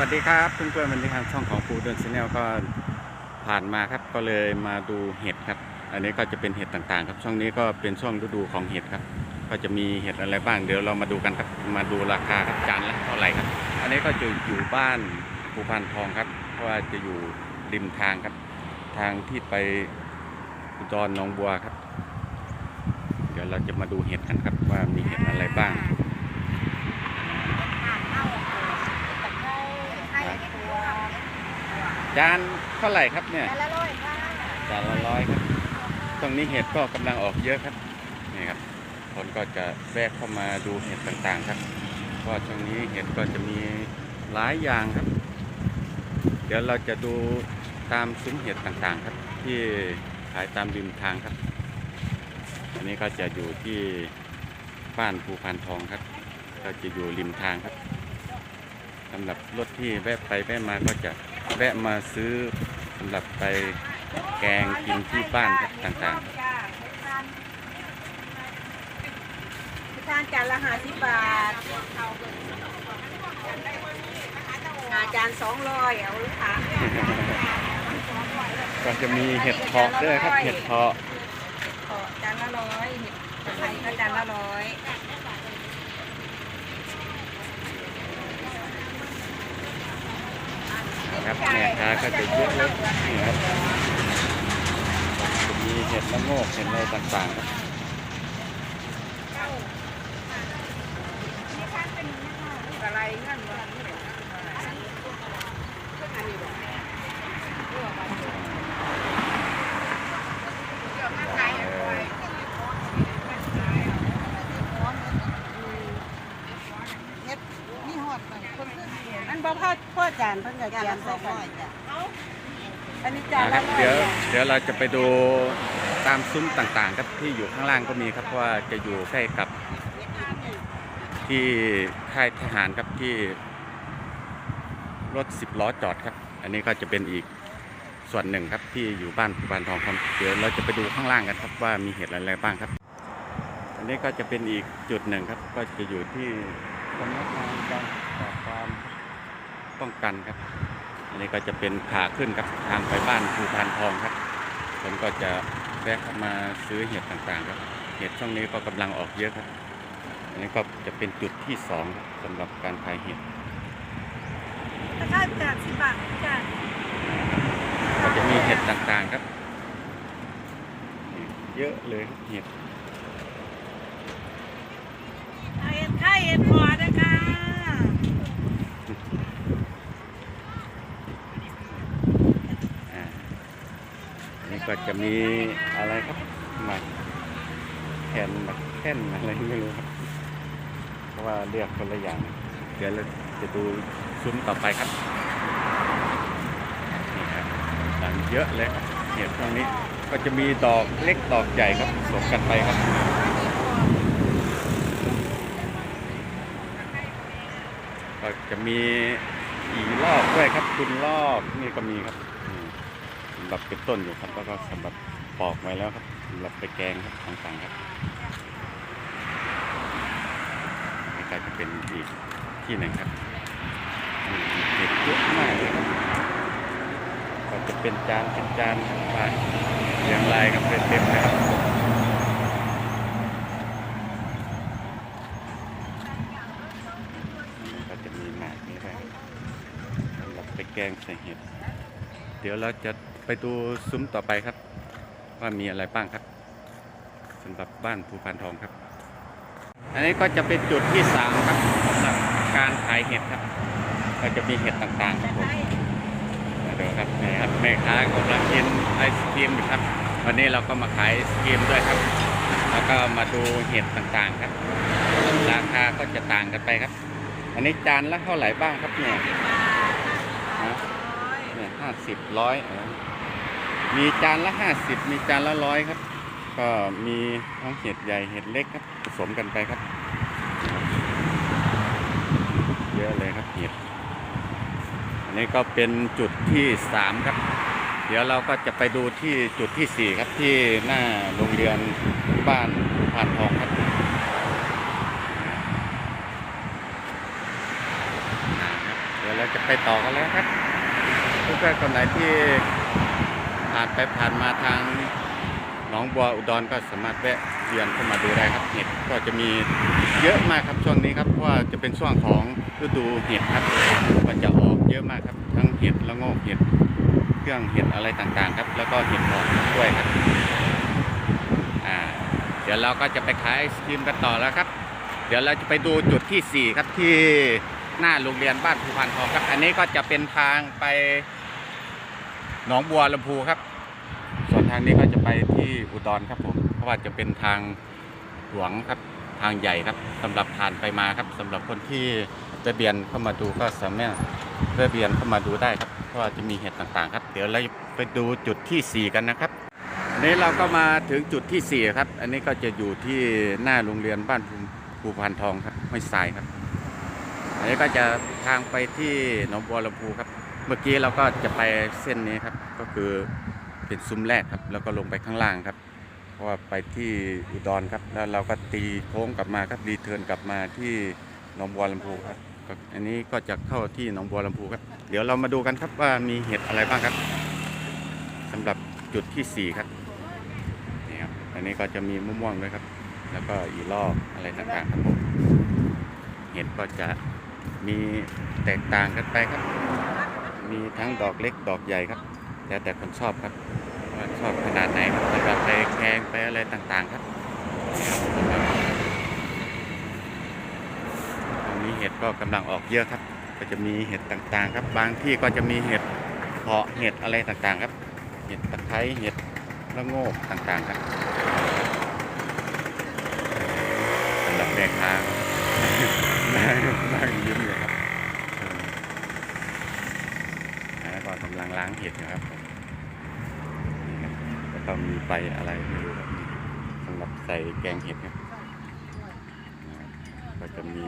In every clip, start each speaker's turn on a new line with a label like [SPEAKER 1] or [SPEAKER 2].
[SPEAKER 1] วัสดีครับเพื่อนๆวันนี้ทางช่องของปูเดินชาแนลก็ผ่านมาครับก็เลยมาดูเห็ดครับ อันนี้ก็จะเป็นเห็ดต่างๆ ครับช่วงนี้ก็เป็นช่วงฤดูของเห็ดครับ ก็จะมีเห็ดอะไรบ้างเดี๋ยวเรามาดูกันครับมาดูราคาครับจานละเท่าไหร่ครับ อันนี้ก็จะอยู่บ้านภูพานทองครับ เพราะว่าจะอยู่ริมทางครับ ทางที่ไปอุดรหนองบัวครับ เดี๋ยวเราจะมาดูเห็ดกันครับว่ามีเห็ดอะไรบ้าง จานเท่าไหร่ครับเนี่ยจานละร้อยครับ ตรงนี้เห็ดก็กำลังออกเยอะครับนี่ครับ คนก็จะแวะเข้ามาดูเห็ดต่างๆครับเพราะช่วงนี้เห็ดก็จะมีหลายอย่างครับ เดี๋ยวเราจะดูตามซุ้มเห็ดต่างๆครับ ที่ขายตามริมทางครับ อันนี้ก็จะอยู่ที่บ้านภูพานทองครับ ก็จะอยู่ริมทางครับสำหรับรถที่แวะไปแวะมาก็จะ แวะมาซื้อสำหรับไปแกงกินที่บ้านครับต่างๆครับ
[SPEAKER 2] ทานจานละห้าสิบบาทหาจานสองร้อยเอาลูกค้า
[SPEAKER 1] ก็จะมีเห็ดเพาะด้วยครับเห็ดเพาะ
[SPEAKER 2] ขอจานละร้อยเห็ดไทยก็จานละร้อย
[SPEAKER 1] นะ ครับแม่ค้าก็จะเยอะเลยนี่ครับมีเห็ดละโงกเห็ดอะไรต่างๆครับ
[SPEAKER 2] อะไรเงี้ยมัน
[SPEAKER 3] เฮ็ดนี่ฮอดมันคนขึ้นเสีย
[SPEAKER 2] อันบ่พ่อพ่อจานเพิ่นก็
[SPEAKER 3] จาน
[SPEAKER 2] จา
[SPEAKER 3] ละ
[SPEAKER 2] น
[SPEAKER 3] ส
[SPEAKER 2] ใส่
[SPEAKER 3] อง
[SPEAKER 2] กั
[SPEAKER 3] ร้อนยจ้ะ
[SPEAKER 2] อันนี้จาน
[SPEAKER 1] นะค
[SPEAKER 2] ละ
[SPEAKER 1] รับ
[SPEAKER 2] ร้อย
[SPEAKER 1] เดี๋ยวเดี๋ยวเราจะไปดูตามซุ้มต่างๆครับที่อยู่ข้างล่างก็มีครับเพราะว่าจะอยู่ใกล้กับที่ค่ายทหารครับที่รถสิบล้อจอดครับ อันนี้ก็จะเป็นอีกส่วนหนึ่งครับที่อยู่บ้านภูบานทองครับเดี๋ยวเราจะไปดูข้างล่างกันครับว่ามีเหตุอะไรบ้างครับ อันนี้ก็จะเป็นอีกจุดหนึ่งครับ ก็จะอยู่ที่สำนักงานการปราบปราม ป้องกันครับ อันนี้ก็จะเป็นขาขึ้นครับทางไปบ้านภูพานทองครับคนก็จะแวะเข้ามาซื้อเห็ดต่างๆครับ เห็ดช่วงนี้ก็กำลังออกเยอะครับ อันนี้ก็จะเป็นจุดที่สองครับสำหรับการขายเห็ด
[SPEAKER 2] ถ้าค่าจานสิบบาทจาน
[SPEAKER 1] ก็จะมีเห็ดต่างๆครับ เยอะเลยครับเห็ด
[SPEAKER 2] เอาเห็ดไข่เห็ดพอนะคะ
[SPEAKER 1] อ่าอั นนี้ก็จะมีอะไรครับหมักแผ่นหมักแค่นอะไรไม่รู้ครับ เพราะว่าเลือกคนละอย่าง เดี๋ยวเราจะดูซุ้มต่อไปครับ นี่ครับต่างเยอะเลยครับเห็ดตรงนี้ก็จะมีดอกเล็กดอกใหญ่ครับผสมกันไปครับก็จะมีอีรอบด้วยครับ คุณรอบนี่ก็มีครับ รับเป็นต้นอยู่ครับ แล้วก็สำหรับปอกไว้แล้วครับสำหรับไปแกงครับต่างๆครับนี่ก็จะเป็นอีกที่หนึ่งครับเห็ดเยอะมากเลยครับก็จะเป็นจานเป็นจานไปเรียงรายกันเป็นเต็มเลยครับก็จะมีหมากนี้ด้วยครับสำหรับไปแกงใส่เห็ดเดี๋ยวเราจะ ไปดูซุ้มต่อไปครับ ว่ามีอะไรบ้างครับสำหรับบ้านภูพานทองครับ อันนี้ก็จะเป็นจุดที่สามครับสำหรับการขายเห็ดครับ ก็จะมีเห็ดต่างๆครับผมมาดูครับนี่ครับแม่ค้ากำลังกินไอศครีมอยู่ครับ วันนี้เราก็มาขายไอศครีมด้วยครับ แล้วก็มาดูเห็ดต่างๆครับ ราคาก็จะต่างกันไปครับ อันนี้จานละเท่าไหร่บ้างครับเนี่ยฮะเนี่ยห้าสิบร้อย มีจานละห้าสิบมีจานละร้อยครับ ก็มีทั้งเห็ดใหญ่เห็ดเล็กครับผสมกันไปครับ เยอะเลยครับเห็ดอันนี้ก็เป็นจุดที่สามครับ เดี๋ยวเราก็จะไปดูที่จุดที่สี่ครับที่หน้าโรงเรียนบ้านผ่านทองครับเดี๋ยวยวเราจะไปต่อกันแล้วครับเพื่อนๆคนไหนที่ ผ่านไปผ่านมาทางหนองบัวอุดรก็สามารถแวะเวียนเข้ามาดูได้ครับเห็ดก็จะมีเยอะมากครับช่วงนี้ครับเพราะว่าจะเป็นช่วงของฤดูเห็ดครับมันจะออกเยอะมากครับทั้งเห็ดละโงกเห็ดเครื่องเห็ดอะไรต่างๆ ครับ แล้วก็เห็ดหอมด้วยครับอ่าเดี๋ยวเราก็จะไปขายไอศครีมกันต่อแล้วครับ เดี๋ยวเราจะไปดูจุดที่ 4 ครับที่หน้าโรงเรียนบ้านภูพานทองครับ อันนี้ก็จะเป็นทางไป หนองบัวลำพูครับ ส่วนทางนี้ก็จะไปที่อุดรครับผม เพราะว่าจะเป็นทางหลวงครับทางใหญ่ครับสำหรับผ่านไปมาครับสำหรับคนที่จะเบียนเข้ามาดูก็สามารถเพื่อเบียนเข้ามาดูได้ครับเพราะว่าจะมีเหตุต่างๆ ครับ เดี๋ยวเราไปดูจุดที่ 4 กันนะครับอันนี้เราก็มาถึงจุดที่ 4 ครับ อันนี้ก็จะอยู่ที่หน้าโรงเรียนบ้านภูพานทองครับห้วยทรายครับ อันนี้ก็จะทางไปที่หนองบัวลำพูครับ เมื่อกี้เราก็จะไปเส้นนี้ครับ ก็คือเป็นซุ้มแรกครับ แล้วก็ลงไปข้างล่างครับ เพราะว่าไปที่อุดรครับ แล้วเราก็ตีโค้งกลับมาครับรีเทิร์นกลับมาที่หนองบัวลำพูครับอันนี้ก็จะเข้าที่หนองบัวลำพูครับ เดี๋ยวเรามาดูกันครับว่ามีเห็ดอะไรบ้างครับสำหรับจุดที่สี่ครับนี่ครับอันนี้ก็จะมีมะม่วงด้วยครับ แล้วก็อีลอกอะไรต่างๆครับผมเห็ดก็จะมีแตกต่างกันไปครับ มีทั้งดอกเล็กดอกใหญ่ครับ แล้วแต่คนชอบครับว่าชอบขนาดไหนครับแล้วก็ไปแกงไปอะไรต่างๆครับตรงนี้เห็ดก็กำลังออกเยอะครับ ก็จะมีเห็ดต่างๆ ครับ บางที่ก็จะมีเห็ดเพาะเห็ดอะไรต่างๆ ครับ เห็ดตะไคร้เห็ดละโงกต่างๆครับสำหรับแม่ค้านั่งนั่งยิ้มอยู่ครับเออแล้วก็กำลังล้างเห็ดอยู่ครับผมนี่ครับแล้วก็มีไปอะไรไม่รู้ครับสำหรับใส่แกงเห็ดครับก็จะมี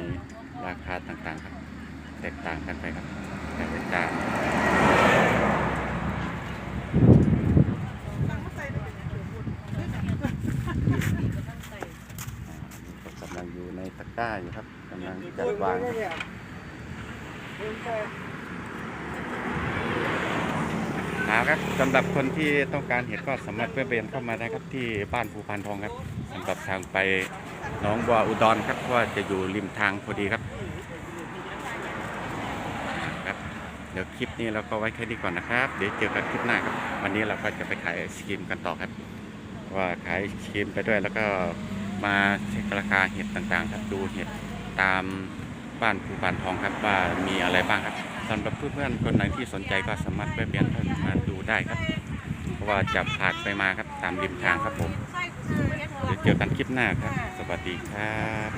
[SPEAKER 1] ราคาต่างๆครับ แตกต่างกันไปครับ แต่ละจานกำลังอยู่ในตะกร้าอยู่ครับกำลังจัดวางครั เอาครับสำหรับคนที่ต้องการเห็ดก็สามารถเพื่อเบนเข้ามาได้ครับที่บ้านภูพานทองครับสำหรับทางไปหนองบัวอุดรครับเพราะว่าจะอยู่ริมทางพอดีครับครับเดี๋ยวคลิปนี้เราก็ไว้แค่นี้ก่อนนะครับ เดี๋ยวเจอกันคลิปหน้าครับ วันนี้เราก็จะไปขายไอศกรีมกันต่อครับ ว่าขายไอศครีมไปด้วยแล้วก็มาเช็คราคาเห็ดต่างๆ ครับดูเห็ดตามบ้านภูพานทองครับว่ามีอะไรบ้างครับ สำหรับเพื่อนๆคนไหนที่สนใจก็สามารถแวะเวียนเข้ามาดูได้ครับ เพราะว่าจะผ่านไปมาครับตามริมทางครับผมเดี๋ยวเจอกันคลิปหน้าครับ สวัสดีครับ